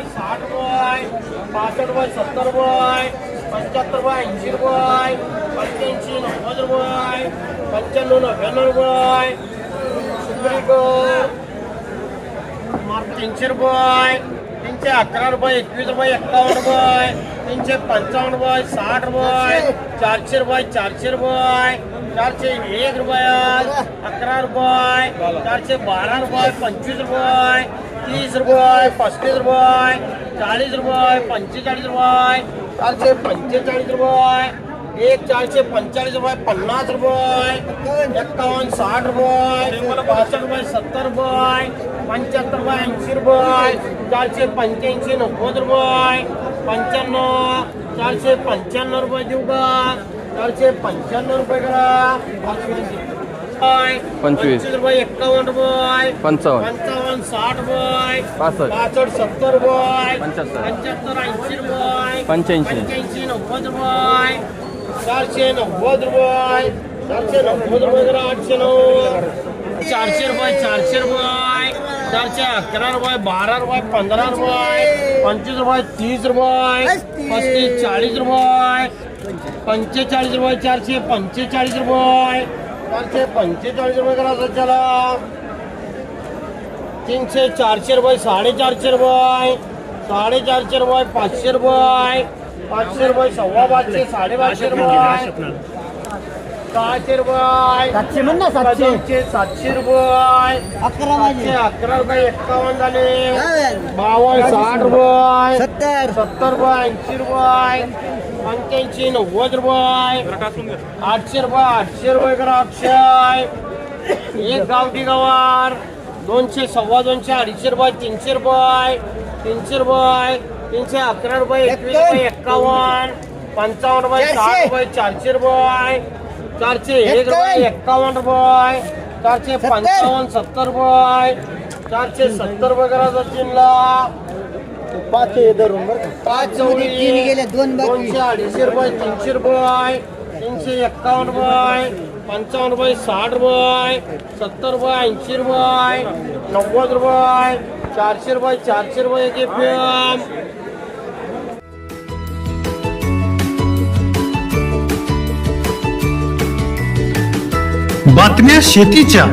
रुपये साठ रुपये पासष्ट रुपये सत्तर रुपये पंच्याहत्तर रुपये ऐंशी रुपये पंच्याऐंशी नव्वद रुपये पंच्याण्णव नव्याण्णव रुपये सुप्रीकर तीनशे रुपये तीनशे अकरा रुपये एकवीस रुपये एक्कावन्न रुपये तीनशे पंचावन्न रुपये साठ रुपये चारशे रुपये चारशे रुपये चारशे एक रुपये अकरा रुपये चारशे बारा रुपये पंचवीस रुपये तीस रुपये पस्तीस रुपये चाळीस रुपये पंचेचाळीस रुपये चारशे पंचेचाळीस रुपये एक चारशे पंचेचाळीस रुपये पन्नास रुपये एक्कावन्न साठ रुपये पासष्ट रुपये सत्तर रुपये पंच्याहत्तर रुपये ऐंशी रुपये चारशे पंच्याऐंशी नव्वद रुपये पंच्याण्णव चारशे पंच्याण्णव रुपये देऊ का? चारशे पंच्याण्णव रुपये करा. पंचवीस. रुपये एक्कावन्न रुपये पंचावन्न पंचावन्न साठ रुपये पासष्ट पासष्ट सत्तर रुपये पंच्याहत्तर. पंच्याहत्तर ऐंशी रुपये पंच्याऐंशी. पंच्याऐंशी नव्वद रुपये चारशे नव्वद रुपये चारशे नव्वद रुपये आठशे नऊ चारशे रुपये चारशे रुपये चारशे अकरा रुपये बारा रुपये पंधरा रुपये पंचवीस रुपये तीस रुपये पस्तीस चाळीस रुपये पंचेचाळीस रुपये चारशे पंचेचाळीस रुपये चारशे पंचेचाळीस रुपये करा सध्याला. तीनशे चारशे रुपये साडेचारशे रुपये साडेचारशे रुपये पाचशे रुपये पाचशे रुपये सव्वा पाचशे साडेपाचशे रुपये सहाशे रुपये सातशे म्हण ना सातशे. सातशे रुपये अकरा वाजे अकरा रुपये एक्कावन्न झाले. बावन्न साठ रुपये सत्तर. सत्तर रुपये ऐंशी रुपये पंच्याऐंशी नव्वद रुपये. आठशे रुपये आठशे रुपये करा अक्षय एक गावठी गवार दोनशे सव्वा दोनशे अडीचशे रुपये तीनशे रुपये. तीनशे रुपये तीनशे अकरा रुपये एकवीस रुपये एक्कावन्न पंचावन्न रुपये साठ रुपये चारशे रुपये. चारशे एक रुपये एक्कावन्न रुपये. चारशे पंचावन्न सत्तर रुपये. चारशे सत्तर रुपये करा सचिनला. पाच धरून बरं का? पाच चौडी तीन गेले, दोन बाकी. दोनशे अडीचशे रुपये तीनशे रुपये तीनशे एक्कावन्न रुपये पंचावन्न रुपये साठ रुपये सत्तर रुपये ऐंशी रुपये नव्वद रुपये चारशे रुपये चारशे रुपये एक एफएम बातम्या शेतीच्या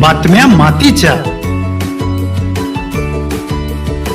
बातम्या मातीच्या.